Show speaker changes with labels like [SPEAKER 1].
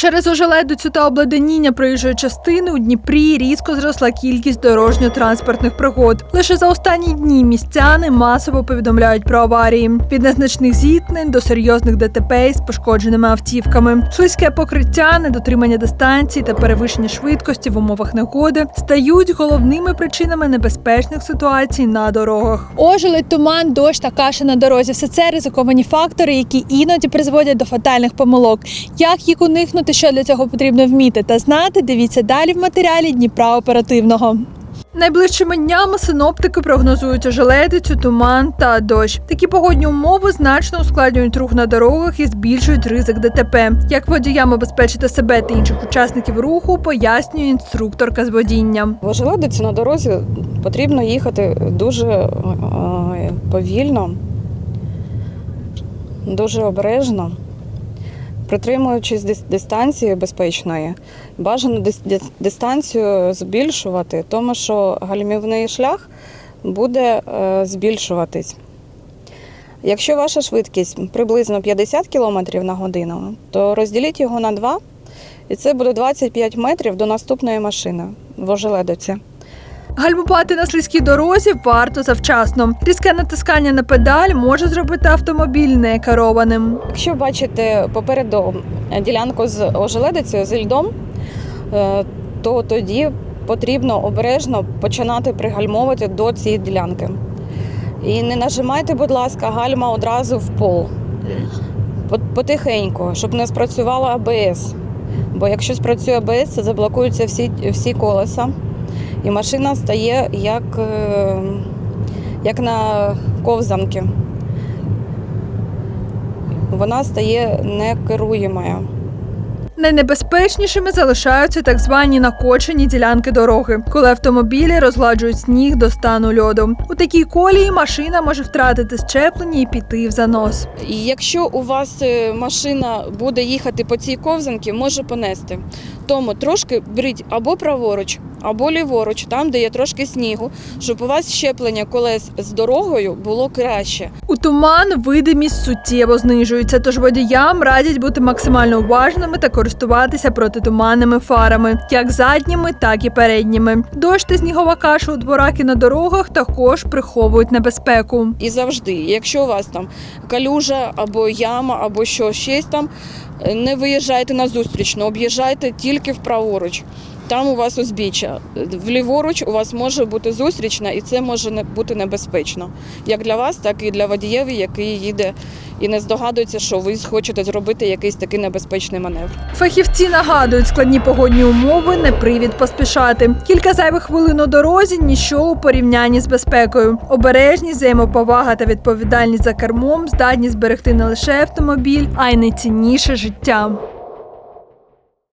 [SPEAKER 1] Через ожеледицю та обледеніння проїжджої частини у Дніпрі різко зросла кількість дорожньо-транспортних пригод. Лише за останні дні містяни масово повідомляють про аварії від незначних зіткнень до серйозних ДТП з пошкодженими автівками. Слизьке покриття, недотримання дистанції та перевищення швидкості в умовах негоди стають головними причинами небезпечних ситуацій на дорогах. Ожеледь, туман, дощ та каша на дорозі все це ризиковані фактори, які іноді призводять до фатальних помилок. Як їх уникнути, що для цього потрібно вміти та знати, дивіться далі в матеріалі Дніпра оперативного. Найближчими днями синоптики прогнозують ожеледицю, туман та дощ. Такі погодні умови значно ускладнюють рух на дорогах і збільшують ризик ДТП. Як водіям обезпечити себе та інших учасників руху, пояснює інструкторка з водіння.
[SPEAKER 2] В ожеледиці на дорозі потрібно їхати дуже е, повільно, дуже обережно, притримуючись дистанції безпечної. Бажано дис- дис- дистанцію збільшувати, тому що гальмівний шлях буде е, збільшуватись. Якщо ваша швидкість приблизно 50 км на годину, то розділіть його на два, і це буде 25 метрів до наступної машини в ожеледиці.
[SPEAKER 1] Гальмувати на слизькій дорозі варто завчасно. Різке натискання на педаль може зробити автомобіль некерованим.
[SPEAKER 2] Якщо бачите попереду ділянку з ожеледицею, з льдом, е, то тоді потрібно обережно починати пригальмовувати до цієї ділянки. І не нажимайте, будь ласка, гальма одразу в пол. Потихеньку, щоб не спрацювало АБС. Бо якщо спрацює АБС, заблокуються всі, всі колеса, і машина стає як, е, як на ковзанки. Вона стає некеруємою.
[SPEAKER 1] Найнебезпечнішими залишаються так звані накочені ділянки дороги, коли автомобілі розгладжують сніг до стану льоду. У такій колії машина може втратити щеплення і піти в занос.
[SPEAKER 2] Якщо у вас е, машина буде їхати по цій ковзанці, може понести. Тому трошки беріть або праворуч, або ліворуч, там, де є трошки снігу, щоб у вас щеплення колес з дорогою було краще.
[SPEAKER 1] У туман видимість суттєво знижується, тож водіям радять бути максимально уважними та користуватися протитуманними фарами, як задніми, так і передніми. Дощ та снігова каша у дворах і на дорогах також приховують небезпеку.
[SPEAKER 2] І завжди, якщо у вас там калюжа або яма, або що щось там, не виїжджайте на зустрічну, об'їжджайте тільки вправоруч. Там у вас узбіччя. Вліворуч у вас може бути зустрічна, і це може бути небезпечно. Як для вас, так і для водієві, який їде і не здогадується, що ви хочете зробити якийсь такий небезпечний маневр.
[SPEAKER 1] Фахівці нагадують, складні погодні умови не привід поспішати. Кілька зайвих хвилин у дорозі ніщо у порівнянні з безпекою. Обережність, взаємоповага та відповідальність за кермом здатні зберегти не лише автомобіль, а й найцінніше життя.